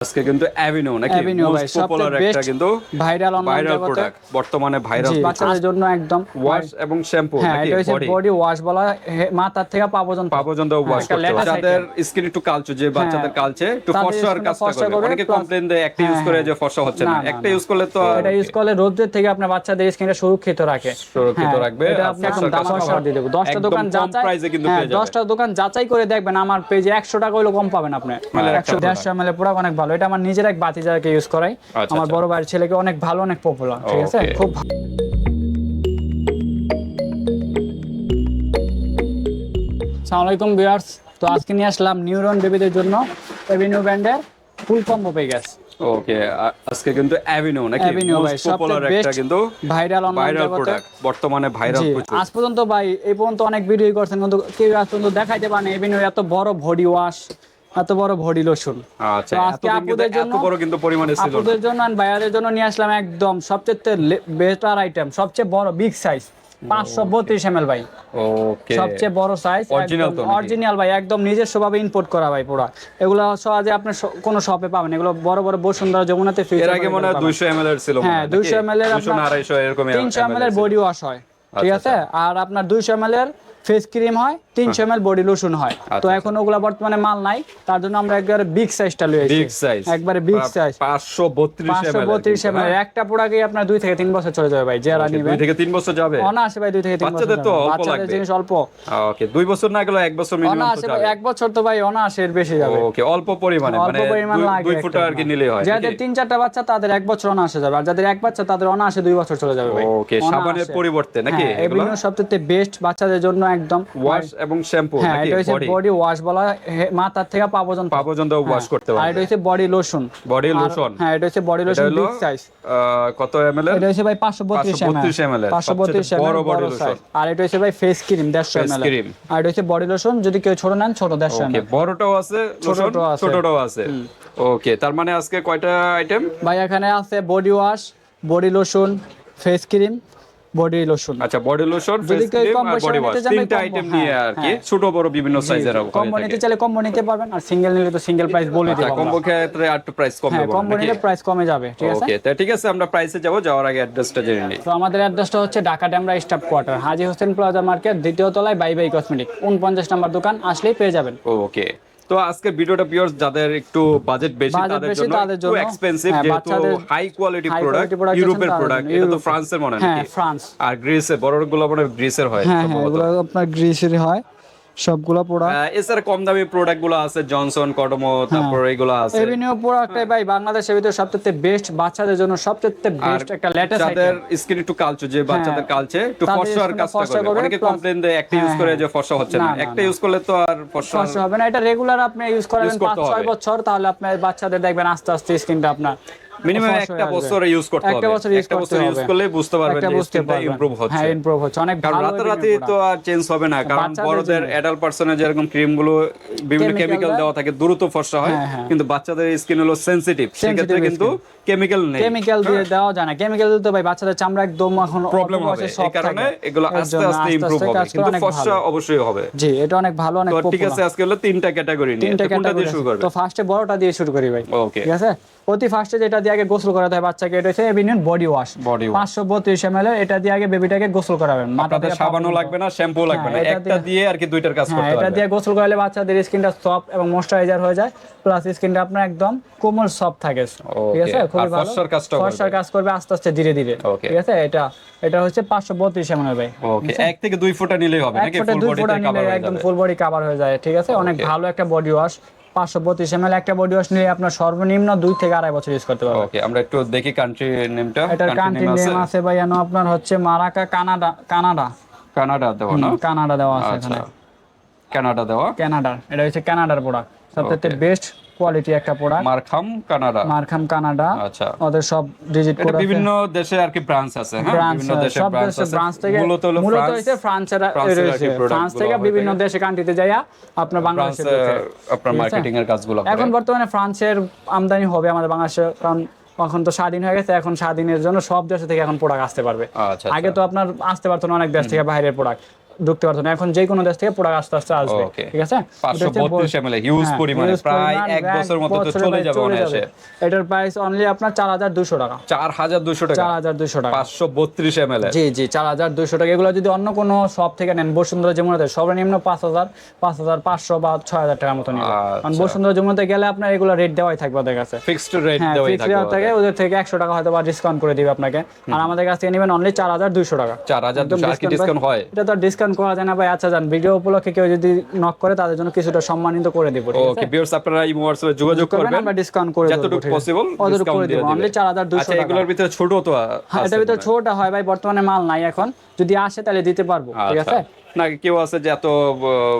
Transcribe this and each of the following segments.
আজকে কিন্তু অ্যাভিনিউ নাকি? Avenue ভাই, সবচেয়ে কিন্তু ভাইরাল অনলাইন প্রোডাক্ট বর্তমানে ভাইরাল বাচ্চাদের জন্য একদম ওয়াশ এবং শ্যাম্পু হ্যাঁ নাকি বডি বডি ওয়াশ বলা হয়, থেকে পা পর্যন্ত। পা পর্যন্ত ওয়াশ করতে latest হবে। যাদের স্কিন একটু কালচে যে বাচ্চাদের কালচে একটু ফর্সার কাজটা করবে, অনেকে দেয় একটা ইউজ হ্যাঁ, করে হ্যাঁ। যে ফর্সা হচ্ছে না। একটা ইউজ করলে তো এটা ইউজ করলে রোদের থেকে আপনার বাচ্চাদের স্কিনটা সুরক্ষিত রাখে। সুরক্ষিত হ্যাঁ, রাখবে। এটা আপনি দাম অফার দিয়ে দেবো। দশটা দোকান যাচাই প্রাইসে কিন্তু হ্যাঁ, পেয়ে যাবেন দশটা দোকান যাচাই করে দেখবেন আমার পেজে একশো টাকা হলেও কম পাবেন আপনি। মানে একশো একটা দেড়শো এম এল পুরো অনেক ভালো। এটা আমার নিজের এক বাতি যাকে ইউজ করাই। আচ্ছা, আমার আচ্ছা। বড় ভাইয়ের ছেলেকে অনেক ভালো অনেক পপুলার ঠিক আছে? খুব আসসালামু আলাইকুম ভিউয়ার্স তো আজকে নিয়ে আসলাম নিউরন বেবিদের জন্য এভিনিউ ব্র্যান্ডের ফুল কম্বো পেয়ে গেছে ওকে আজকে কিন্তু অ্যাভিনিউ নাকি? পপুলার একটা কিন্তু ভাইরাল ভাইরাল প্রোডাক্ট বর্তমানে ভাইরাল আজ পর্যন্ত ভাই এই পর্যন্ত অনেক ভিডিও করছেন কিন্তু কেউ আজ পর্যন্ত দেখাইতে পারেনি। এভিনিউ এত বড় বডি ওয়াশ এত বড় বডি লোশন আচ্ছা আজকে আপুদের জন্য- বড় কিন্তু পরিমাণে ছিল। আপুদের জন্য আর ভাইয়াদের জন্য নিয়ে আসলাম একদম সবচেয়ে বেটার আইটেম সবচেয়ে বড় বিগ সাইজ পাঁচশো বত্রিশ এম ভাই। ওকে সবচেয়ে বড় সাইজ অরিজিনাল ভাই একদম নিজস্ব ভাবে ইম্পোর্ট করা ভাই পুরো। এগুলো সহজে আপনি কোনো শপে পাবেন এগুলো বড় বড় বসুন্ধরা যমুনাতে এর আগে মনে হয় 200 ml এর ছিল হ্যাঁ 200 ml এর 200 না 250 এরকম তিনশো এম এর বডি ওয়াশ হয় ঠিক আচ্ছা, আছে? আর আপনার দুইশো এম এল এর ফেস ক্রিম হয় তিনশো এম বডি লোশন হয়। তো আচ্ছা, এখন ওগুলা বর্তমানে মাল নাই। তার জন্য আমরা একবারে বিগ সাইজটা লয়ে বিগ সাইজ একবারে বিগ সাইজ 532 পাঁচশো বত্রিশ এম এর একটা প্রোডাক্টে আপনার দুই থেকে তিন বছর চলে যাবে ভাই যারা নিবে। দুই থেকে তিন বছর যাবে? অনায়াসে ভাই দুই থেকে তিন বছর তো বাচ্চাদের। জিনিস অল্প। ওকে দুই বছর না গেলে এক বছর মিনিমাম ভাই, এক বছর তো ভাই অনায়াসে এর বেশি যাবে। ওকে অল্প পরিমাণে মানে দুই- একটা আর কি নিলে হয় যাদের তিন চারটা বাচ্চা তাদের এক বছর অনায়াসে যাবে। আর যাদের এক বাচ্চা তাদের অনায়াসে দুই বছর চলে যাবে ভাই। ওকে সাবানের পরিবর্তে নাকি হ্যাঁ, এগুলো? সবচেয়ে বেস্ট বাচ্চাদের জন্য একদম ওয়াশ এবং শ্যাম্পু হ্যাঁ এটা হচ্ছে বডি ওয়াশ বলা হয়, মাথার থেকে পা পর্যন্ত। পা পর্যন্ত ওয়াশ করতে আর পারবে এটা হচ্ছে বডি লোশন বডি লোশন হ্যাঁ এটা হচ্ছে বডি লোশন বিগ সাইজ কত এর? এটা হচ্ছে ভাই পাঁচশো বত্রিশ 532 ml এর, পাঁচশো বত্রিশ সবচেয়ে বড় বড়। সাইজ আর এটা হচ্ছে ভাই ফেস ক্রিম দেড়শো Face এম cream। আর এটা হচ্ছে বডি লোশন যদি কেউ ছোট নেন ছোট দেড়শো এম ওকে বড়টাও আছে লোশন। ছোটটাও আছে। ওকে তার মানে আজকে কয়টা আইটেম ভাই এখানে আছে body wash body lotion face cream body lotion আচ্ছা বডি লোশন ফেস ক্রিম আর বডি ওয়াশ তিনটা আইটেম হ্যাঁ, নিয়ে আর কি হ্যাঁ। ছোট বড় বিভিন্ন সাইজের কম্বো নিতে চাইলে কম্বো নিতে পারবেন আর সিঙ্গেল নিলে তো সিঙ্গেল প্রাইস বলে দিব কম্বো ক্ষেত্রে আর একটু প্রাইস হ্যাঁ কম্বো নিলে প্রাইস কমে যাবে ঠিক আছে? ওকে তা ঠিক আছে আমরা প্রাইসে যাব যাওয়ার আগে অ্যাড্রেসটা জেনে নিই। তো আমাদের অ্যাড্রেসটা হচ্ছে Dhaka Demra staff quarter Haji Hossain plaza market দ্বিতীয় তলায় বাই বাই কসমেটিক উনপঞ্চাশ নাম্বার দোকান আসলেই পেয়ে যাবেন। ওকে তো আজকে ভিডিওটা পিওর যাদের একটু বাজেট বেশি তাদের জন্য একটু এক্সপেন্সিভ হ্যাঁ, যেহেতু হাই কোয়ালিটি প্রোডাক্ট ইউরোপের প্রোডাক্ট এটা তো ফ্রান্সের মনে হয় হ্যাঁ নাকি? ফ্রান্স আর গ্রিসে বড়গুলো মানে গ্রিসের হয় হ্যাঁ হ্যাঁ এগুলো আপনার গ্রিসেরই হয়। সবগুলো প্রোডাক্ট এছাড়া কম দামি প্রোডাক্টগুলো আছে জনসন কটমো হ্যাঁ। তারপর এগুলো আছে। এভিনিউ প্রোডাক্টটাই ভাই বাংলাদেশের ভিতরে সবচেয়ে বেস্ট বাচ্চাদের জন্য সবচেয়ে বেস্ট একটা লেটেস্ট যাদের স্কিন একটু কালচে যে বাচ্চাদের কালচে একটু ফর্সার কাজটা করবে, অনেকে কমপ্লেন দেয় একটা ইউজ করে যে ফর্সা হচ্ছে না। একটা ইউজ করলে তো আর ফর্সা হবে না। এটা রেগুলার আপনি ইউজ পাঁচ ছয় হবে। বছর তাহলে আপনার বাচ্চাদের দেখবেন আস্তে আস্তে স্কিনটা আপনার মিনিমাম একটা বছর ইউজ করতে হবে। একটা বছর ইউজ করতে বছর ইউজ করলে বুঝতে পারবেন যে স্কিনটা ইমপ্রুভ হচ্ছে। হ্যাঁ ইমপ্রুভ হচ্ছে। অনেক ভালো রাতারাতি তো আর চেঞ্জ হবে না। কারণ বড়দের অ্যাডাল্ট পার্সনের যেরকম ক্রিমগুলো বিভিন্ন কেমিক্যাল দেওয়া থাকে দ্রুত ফর্সা হয়। হ্যাঁ, হ্যাঁ। কিন্তু বাচ্চাদের স্কিন হলো সেনসিটিভ সেক্ষেত্রে কিন্তু কেমিক্যাল নেই। কেমিক্যাল দিয়ে দেওয়া যায় না। কেমিক্যাল দিলে তো ভাই বাচ্চাদের চামড়া একদম এখন প্রবলেম হবে। এই কারণে এগুলো আস্তে আস্তে ইমপ্রুভ হবে। কিন্তু ফর্সা অবশ্যই হবে। জি এটা অনেক ভালো অনেক ঠিক আছে আজকে হলো তিনটা ক্যাটাগরি নিয়ে। কোনটা দিয়ে শুরু। করবে? তো ফার্স্টে বড়টা দিয়ে শুরু করি ভাই। ওকে ঠিক আছে? অতি ফার্স্টে যেটা দিয়ে আগে গোসল করাতে হয় বাচ্চাকে এটা হচ্ছে এভিনিয়ন বডি ওয়াশ বডি পাঁচশো বত্রিশ এম এটা দিয়ে আগে বেবিটাকে গোসল করাবেন। মাথা আপনাদের থেকে পা সাবানও লাগবে না শ্যাম্পু লাগবে না। হ্যাঁ, একটা দিয়ে আর কি দুইটার কাজ হ্যাঁ করতে এটা দিয়ে গোসল করালে বাচ্চাদের স্কিনটা সফট এবং ময়শ্চারাইজার হয়ে যায় প্লাস স্কিনটা আপনার একদম কোমল সফট থাকে। ঠিক আছে? খুবই ভালো। ফর্সার করবে। ফর্সার কাজ করবে আস্তে আস্তে ধীরে ধীরে। ঠিক আছে? এটা এটা হচ্ছে পাঁচশো বত্রিশ এম ভাই। ওকে এক থেকে দুই ফুটা নিলেই হবে নাকি ফুল কভার একদম ফুল বডি কভার হয়ে যায়। ঠিক আছে? অনেক ভালো একটা বডি ওয়াশ পাঁচশো পঁচিশ এম একটা বডি ওয়াশ নিলে আপনার সর্বনিম্ন দুই থেকে আড়াই বছর ইউজ করতে পারবেন। ওকে আমরা একটু দেখি কান্ট্রি নেমটা এটার কান্ট্রি নেম আছে। ভাই জানো আপনার হচ্ছে মারাকা কানাডা কানাডা। কানাডা দেওয়া না? কানাডা দেওয়া আছে আচ্ছা। এখানে। কানাডা দেওয়া? কানাডা এটা হচ্ছে কানাডার প্রোডাক্ট সবথেকে বেস্ট কোয়ালিটি একটা product Markham Canada. Markham Canada. আচ্ছা। ওদের সব ডিজিট আছে। বিভিন্ন দেশে আর কি ব্রাঞ্চ আছে হ্যাঁ? বিভিন্ন দেশে ব্রাঞ্চ দেশে আছে। ব্রাঞ্চ থেকে মূলত হলো মূলত হচ্ছে ফ্রান্সের ফ্রান্স থেকে বিভিন্ন দেশে কান্ট্রিতে যাইয়া আপনার বাংলাদেশে আপনার মার্কেটিং এর কাজগুলো এখন বর্তমানে ফ্রান্সের আমদানি হবে আমাদের বাংলাদেশে কারণ এখন তো স্বাধীন হয়ে গেছে। এখন স্বাধীনের জন্য সব দেশ থেকে এখন প্রোডাক্ট আসতে পারবে। আচ্ছা আগে তো আপনার আসতে পারতো না অনেক দেশ থেকে বাইরের প্রোডাক্ট ঢুকতে পারতো না। এখন যে কোনো দেশ থেকে প্রোডাক্ট আস্তে আস্তে আসবে ঠিক আছে? পাঁচশো এটা হচ্ছে বত্রিশ বল- এমএল হিউজ হ্যাঁ, পরিমাণে প্রায় এক এক মতো তো চলে যাবে অনায়াসে। এটার প্রাইস অনলি আপনার চার হাজার দুশো টাকা। টাকা। জি জি এগুলো যদি অন্য কোনো শপ থেকে নেন বসুন্ধরা যমুনাতে সর্বনিম্ন বা ছয় হাজার টাকার মতো নেবে। কারণ আচ্ছা। বসুন্ধরা যমুনাতে গেলে আপনার এগুলো রেট দেওয়াই থাকবে ওদের কাছে। ফিক্সড রেট দেওয়াই থাকে ওদের। থেকে একশো টাকা হয়তো বা ডিসকাউন্ট করে দিবে আপনাকে। আর আমাদের কাছ থেকে নেবেন অনলি চার হাজার দুইশো টাকা। চার হাজার একদম দুশো আর কি ডিসকাউন্ট হয়? এটা তো ডিসকাউন্ট করা যায় না ভাই। আচ্ছা জান ভিডিও উপলক্ষে কেউ যদি নক করে তাদের জন্য কিছুটা সম্মানিত করে দিব ওকে ভিউয়ার্স আপনারা এই হোয়াটসঅ্যাপে যোগাযোগ করবেন। আমরা ডিসকাউন্ট করে দেবো যতটুকু পসিবল ডিসকাউন্ট করে দেবো। অনলি চার হাজার দুশো আচ্ছা টাকা। এগুলোর ভিতরে ছোট তো হ্যাঁ এটার ভিতরে মনে হয়। ভাই বর্তমানে মাল নাই এখন। যদি আসে তাহলে দিতে পারব ঠিক আচ্ছা। আছে? না কেউ আছে যে এত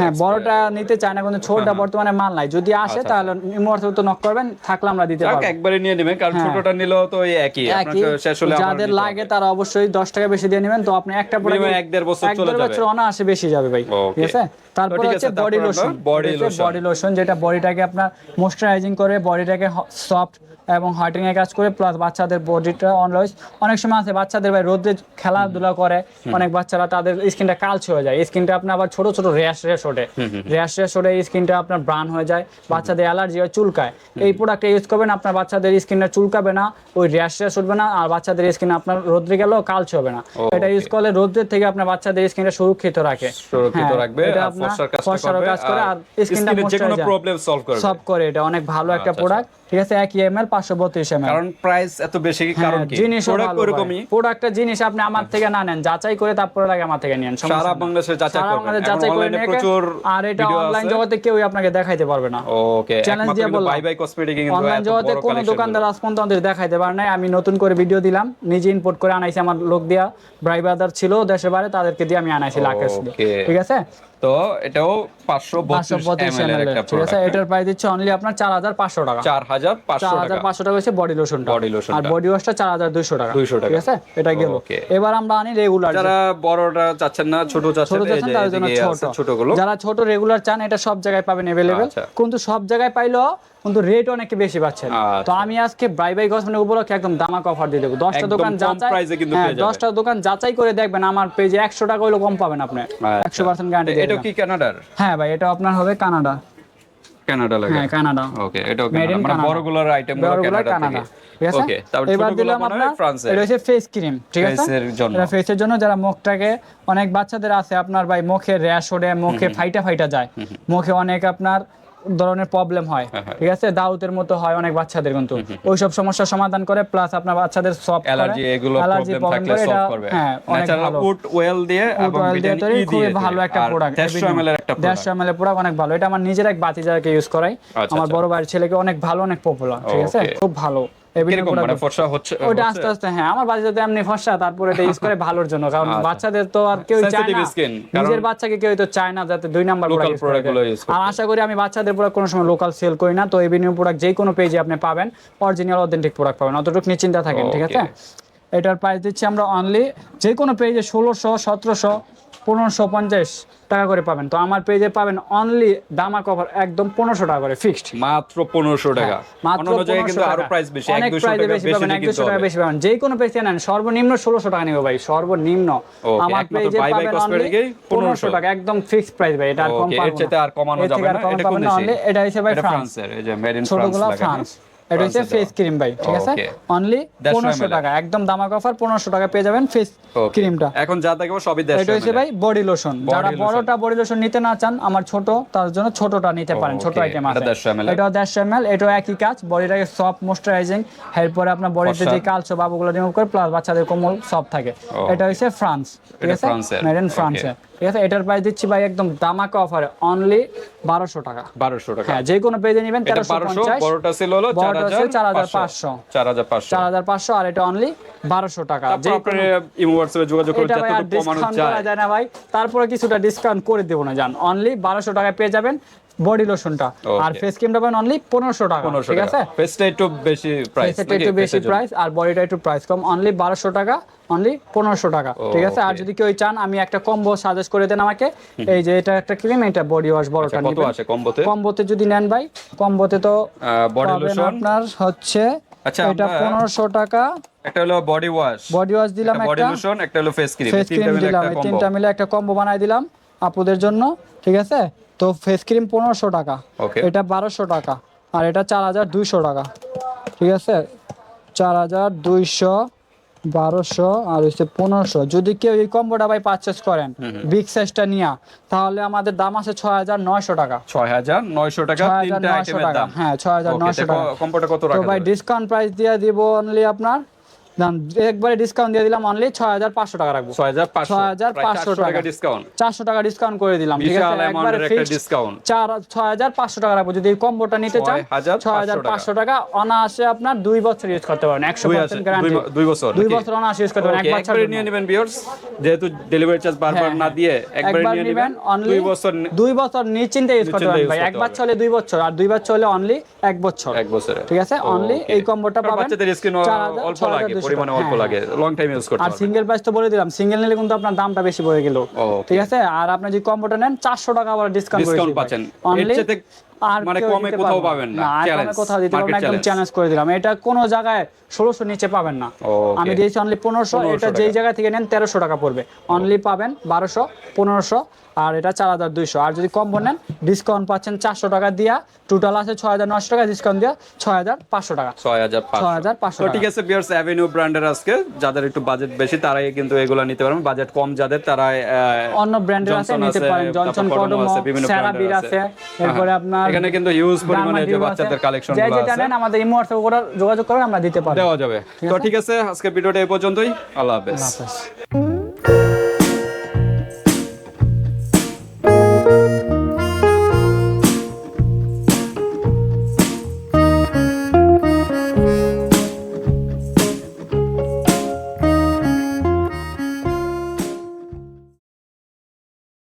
হ্যাঁ বড়টা নিতে চায় না কিন্তু ছোটটা বর্তমানে মাল নাই। যদি আসে আচ্ছা, তাহলে ইমোয়ার্স তো নক করবেন থাকলে আমরা দিতে পারব। একবারে নিয়ে নেবেন কারণ হ্যাঁ। ছোটটা নিলেও তো ওই একই। আপনার শেষ হলে যাদের লাগে তারা অবশ্যই দশ টাকা বেশি দিয়ে নেবেন। তো আপনি একটা প্রোডাক্ট এক দেড় বছর চলে যাবে। আসে বেশি যাবে ভাই ঠিক আছে? তারপর হচ্ছে বডি লোশন। বডি লোশন যেটা বডিটাকে আপনার ময়শ্চারাইজিং করে বডিটাকে সফট এবং হার্টিং এর কাজ করে প্লাস বাচ্চাদের বডিটা অলওয়েজ অনেক সময় আছে বাচ্চাদের ভাই রোদে খেলাধুলা করে অনেক বাচ্চারা তাদের স্কিনটা কালচে হয়ে যায়। স্কিনটা আপনার আবার ছোট ছোট র্যাশ র্যাশ ওঠে। র্যাশ র্যাশ ওঠে স্কিনটা আপনার ব্রান হয়ে যায় বাচ্চাদের অ্যালার্জি হয় চুলকায়। এই প্রোডাক্টটা ইউজ করবেন আপনার বাচ্চাদের স্কিনটা চুলকাবে না ওই র্যাশ র্যাশ উঠবে না আর বাচ্চাদের স্কিন আপনার রোদ্রে গেলেও কালচে হবে না। এটা ইউজ করলে রোদ্রের থেকে আপনার বাচ্চাদের স্কিনটা সুরক্ষিত রাখে। সুরক্ষিত হ্যাঁ, রাখবে করবে কাজ করে আর স্কিনটা যে কোনো প্রবলেম সলভ করবে সব করে এটা অনেক ভালো একটা আচ্ছা, প্রোডাক্ট ঠিক আছে এক এমএল পাঁচশো বত্রিশ এমএল কারণ প্রাইস এত বেশি কারণ জিনিস ওরকমই প্রোডাক্টটা জিনিস আপনি আমার থেকে না নেন। যাচাই করে তারপরে লাগে আমার থেকে নেন সারা বাংলাদেশে যাচাই করবেন। যাচাই করে নিয়ে প্রচুর আর এটা অনলাইন জগতে কেউই আপনাকে দেখাইতে পারবে না। ওকে চ্যালেঞ্জ দিয়ে বললাম। বাই বাই কসমেটিক কিন্তু অনলাইন জগতে কোনো দোকানদার আজ পর্যন্ত আমাদের দেখাইতে পারে নাই। আমি নতুন করে ভিডিও দিলাম। নিজে ইম্পোর্ট করে আনাইছি আমার লোক দিয়া। ব্রাই ব্রাদার ছিল দেশের বাইরে তাদেরকে দিয়ে আমি আনাইছি লাকেশ ঠিক আছে? তো এটাও পাঁচশো ঠিক আছে এটার প্রাইস দিচ্ছে অনলি আপনার চার হাজার পাঁচশো টাকা। চার হাজার পাঁচশো টাকা। হচ্ছে বডি বডি লোশন আর বডি ওয়াশটা চার হাজার দুইশো টাকা। দুইশো টাকা। ঠিক আছে? এটা গেল। এবার আমরা আনি রেগুলার যারা বড়টা চাচ্ছেন না ছোট চাচ্ছেন তাদের জন্য ছোট। যারা ছোট রেগুলার চান এটা সব জায়গায় পাবেন এভেলেবেল আচ্ছা। কিন্তু সব জায়গায় পাইলেও কিন্তু রেট অনেক বেশি পাচ্ছেন। আচ্ছা। তো আমি আজকে বাই বাই কসমেটিক উপলক্ষে একদম দামাক অফার দিয়ে দেবো। দশটা দোকান যাচাই হ্যাঁ। দশটা দোকান যাচাই করে দেখবেন আমার পেজে একশো টাকা হইলেও কম পাবেন আপনি। একশো পার্সেন্ট গ্যারান্টি এটা কি কানাডার হ্যাঁ ভাই এটা আপনার হবে কানাডা কানাডা লাগে। হ্যাঁ কানাডা ওকে এটাও কানাডা মানে বড়গুলোর আইটেমগুলো কানাডা কানাডা থেকে। ঠিক আছে? ওকে তারপর এবার ছোটগুলো দিলাম আপনার এটা হচ্ছে ফেস ক্রিম ঠিক আছে? Face জন্য। এটা ফেসের জন্য যারা মুখটাকে অনেক বাচ্চাদের আছে আপনার ভাই মুখে র্যাশ ওঠে মুখে ফাইটা ফাইটা যায়। মুখে অনেক আপনার ধরনের প্রবলেম হয়। হ্যাঁ, হ্যাঁ। ঠিক আছে? দাউতের মতো হয় অনেক বাচ্চাদের কিন্তু। ওইসব সমস্যার সমাধান করে প্লাস আপনার বাচ্চাদের সব অ্যালার্জি এগুলো প্রবলেম থাকলে সলভ করবে। হ্যাঁ অনেক ন্যাচারাল ভালো। উড ওয়েল দিয়ে এবং ভিটামিন ই দিয়ে ভালো একটা প্রোডাক্ট 150 ml এর একটা প্রোডাক্ট 150 ml এর প্রোডাক্ট অনেক ভালো। এটা আমার নিজের এক বাতিজাকে ইউজ করাই। আচ্ছা, আমার আচ্ছা। বড় ভাইয়ের ছেলেকে অনেক ভালো অনেক পপুলার ঠিক আছে? খুব ভালো। মানে ফর্সা হচ্ছে ওটা আস্তে আস্তে হ্যাঁ আমার বাচ্চাদের এমনি ফসা তারপরে এটা ইউজ করে ভালোর জন্য কারণ আচ্ছা। বাচ্চাদের তো আর কেউ চায় না। নিজের বাচ্চাকে কেউ তো চায় না যাতে দুই নাম্বার Local প্রোডাক্ট product গুলো use আর আশা করি আমি বাচ্চাদের প্রোডাক্ট কোনো সময় লোকাল সেল করি না তো এভিনিউ প্রোডাক্ট যে কোনো পেজে আপনি পাবেন অরিজিনাল অথেন্টিক প্রোডাক্ট পাবেন। অতটুকু নিশ্চিন্তা থাকেন ঠিক আছে? এটার প্রাইস দিচ্ছি আমরা অনলি যে কোনো পেজে ষোলোশো সতেরোশো পনেরোশো পঞ্চাশ টাকা করে পাবেন। তো আমার পেজে পাবেন অনলি দামা কভার একদম পনেরোশো টাকা করে ফিক্সড মাত্র 1500 টাকা। মাত্র অন্যান্য জায়গায় কিন্তু 1500 আরও টাকা। বেশি অনেক 1 200 প্রাইসে টাকা বেশি বেশি পাবেন দিয়ে এক দুশো টাকা বেশি পাবেন। যে কোনো পেজে নেন সর্বনিম্ন ষোলোশো টাকা নিবে ভাই সর্বনিম্ন। আমার পেজে পাবেন অনলি পনেরোশো টাকা একদম ফিক্স প্রাইস ভাই এটা আর কম Okay, পাবো এর কমানো যাবে না এটা পাবেন এটা হচ্ছে ভাই ফ্রান্সের এই যে মেড ইন ফ্রান্স এটা হচ্ছে ফেস ক্রিম ভাই ঠিক আছে? অনলি 150 পনেরোশো টাকা একদম দামাক অফার টাকা পেয়ে যাবেন ফেস ক্রিমটা এখন যা থাকবে সবই দেশ এটা হচ্ছে ভাই বডি লোশন যারা বড়টা বডি লোশন নিতে না চান আমার ছোট তার জন্য ছোটটা নিতে পারেন ছোট আইটেম এটা আছে। 150 ml এটাও দেড়শো এম এল এটাও একই কাজ বডিটাকে সফট ময়শ্চারাইজিং এরপরে আপনার বডিতে। যে কালচো বাবুগুলো রিমুভ করে প্লাস বাচ্চাদের কোমল সফট থাকে। Oh. এটা হচ্ছে ফ্রান্স ঠিক আছে? ফ্রান্সের। মেড ইন ফ্রান্সে ঠিক আছে? এটার প্রাইস দিচ্ছি ভাই একদম দামাকা অফারে অনলি বারোশো টাকা। 1200 টাকা। হ্যাঁ যে কোনো পেজে নেবেন এটা তেরোশো পঞ্চাশ। বড়টা ছিল হলো বড়টা হচ্ছে 4500 4500 চার হাজার পাঁচশো। আর এটা অনলি বারোশো টাকা। যে আপনি ইমো যোগাযোগ করতে যতটুকু কমানো যায়। না ভাই। তারপরে কিছুটা ডিসকাউন্ট করে দেবো না জান। অনলি বারোশো টাকায় পেয়ে যাবেন। বডি লোশনটা। আর ফেস ক্রিমটা পাবেন অনলি পনেরোশো টাকা ঠিক আছে? ফেসটা একটু বেশি প্রাইস ফেসেটা একটু বেশি প্রাইস আর বডিটা একটু প্রাইস কম অনলি বারোশো টাকা অনলি পনেরোশো টাকা ঠিক আছে? আর যদি কেউ চান আমি একটা কম্বো সাজেস্ট করে দেন আমাকে। এই যে এটা একটা ক্রিম এটা বডি ওয়াশ বড়টা আচ্ছা, কত আছে কম্বোতে কম্বোতে যদি নেন ভাই কম্বোতে তো বডি লোশন আপনার হচ্ছে আচ্ছা, এটা আমরা- পনেরোশো টাকা। একটা হলো বডি ওয়াশ বডি ওয়াশ দিলাম একটা। বডি লোশন একটা হলো ফেস ক্রিম ফেস ক্রিম দিলাম এই তিনটা মিলে একটা কম্বো বানাই দিলাম আপুদের জন্য ঠিক আছে? তো ফেস ক্রিম পনেরোশো টাকা। এটা বারোশো টাকা আর এটা চার হাজার দুইশো টাকা। ঠিক আছে? চার হাজার দুইশো বারোশো আর হচ্ছে পনেরোশো। যদি কেউ এই কম্বোটা ভাই পারচেস করেন বিগ সাইজটা নিয়া তাহলে আমাদের দাম আছে ছয় হাজার নয়শো টাকা। ছয় হাজার নয়শো টাকা ছয় হাজার নয়শো টাকা। হ্যাঁ ছয় হাজার নয়শো টাকা। কম্পোটা কত তো ভাই ডিসকাউন্ট প্রাইস দিয়ে দিব অনলি আপনার একবারে ডিসকাউন্ট দিয়ে দিলাম অনলি ছয় হাজার পাঁচশো টাকা রাখব। ছয় হাজার পাঁচশো টাকা। ডিসকাউন্ট চারশো টাকা ডিসকাউন্ট করে দিলাম ঠিক আছে? একবারে ডিসকাউন্ট চার ছয় হাজার পাঁচশো টাকা রাখব। যদি এই কম্বোটা নিতে চান 6,500 ছয় হাজার পাঁচশো টাকা। অনায়াসে আপনার দুই বছর ইউজ করতে পারেন একশো দুই পার্সেন্ট গ্যারান্টি দুই বছর দুই বছর অনায়াসে ইউজ করতে পারেন এক বছর নিয়ে নেবেন ভিউয়ার্স যেহেতু ডেলিভারি চার্জ বারবার হ্যাঁ, না হ্যাঁ। দিয়ে একবারে একবার নিয়ে নেবেন অনলি দুই বছর দুই বছর নিশ্চিন্তে ইউজ করতে পারেন ভাই। এক বাচ্চা হলে দুই বছর আর দুই বাচ্চা হলে অনলি এক বছর। এক বছরে। ঠিক আছে? অনলি এই কম্বোটা পাবেন বাচ্চাদের 4,000 অল্প লাগে 6,200 পরিমাণে অল্প হ্যাঁ, লাগে। লং টাইম ইউজ করতে আর সিঙ্গেল প্রাইস তো বলে দিলাম সিঙ্গেল নিলে কিন্তু আপনার দামটা বেশি পড়ে গেল। ঠিক আছে? আর আপনি যদি কম্বোটা নেন চারশো টাকা আবার ডিসকাউন্ট ডিসকাউন্ট পাচ্ছেন। আর মানে কমে কোথাও পাবেন না। কমে কোথাও দিতে পারবেন একদম চ্যালেঞ্জ করে দিলাম। এটা কোনো জায়গায় ষোলোশো নিচে পাবেন না। আমি দিয়েছি অনলি পনেরোশো 1500 এটা যেই জায়গা থেকে নেন তেরোশো টাকা পড়বে। অনলি পাবেন বারোশো পনেরোশো আর এটা চার হাজার দুইশো। আর যদি কম্বো নেন ডিসকাউন্ট পাচ্ছেন চারশো টাকা দিয়া। টোটাল আছে ছয় হাজার নশো টাকা ডিসকাউন্ট দিয়া ছয় হাজার পাঁচশো টাকা। ছয় হাজার পাঁচশো। 6,500 তো ঠিক আছে বিয়ার্স অ্যাভিনিউ ব্র্যান্ডের আজকে। যাদের একটু বাজেট বেশি তারাই কিন্তু এগুলো নিতে পারবেন। বাজেট কম যাদের তারা অন্য ব্র্যান্ডের আছে নিতে পারেন। জনসন Kodomo আছে, বিভিন্ন আছে। আছে। এরপরে হ্যাঁ, আপনার এখানে কিন্তু হিউজ পরিমাণে যে বাচ্চাদের আছে। কালেকশন যে যেটা নেন আমাদের ইমো WhatsApp করে যোগাযোগ আমরা দিতে পারি দেওয়া যাবে। তো ঠিক আছে আজকে ভিডিওটা এই পর্যন্তই। আল্লাহ হাফেজ। হাফেজ।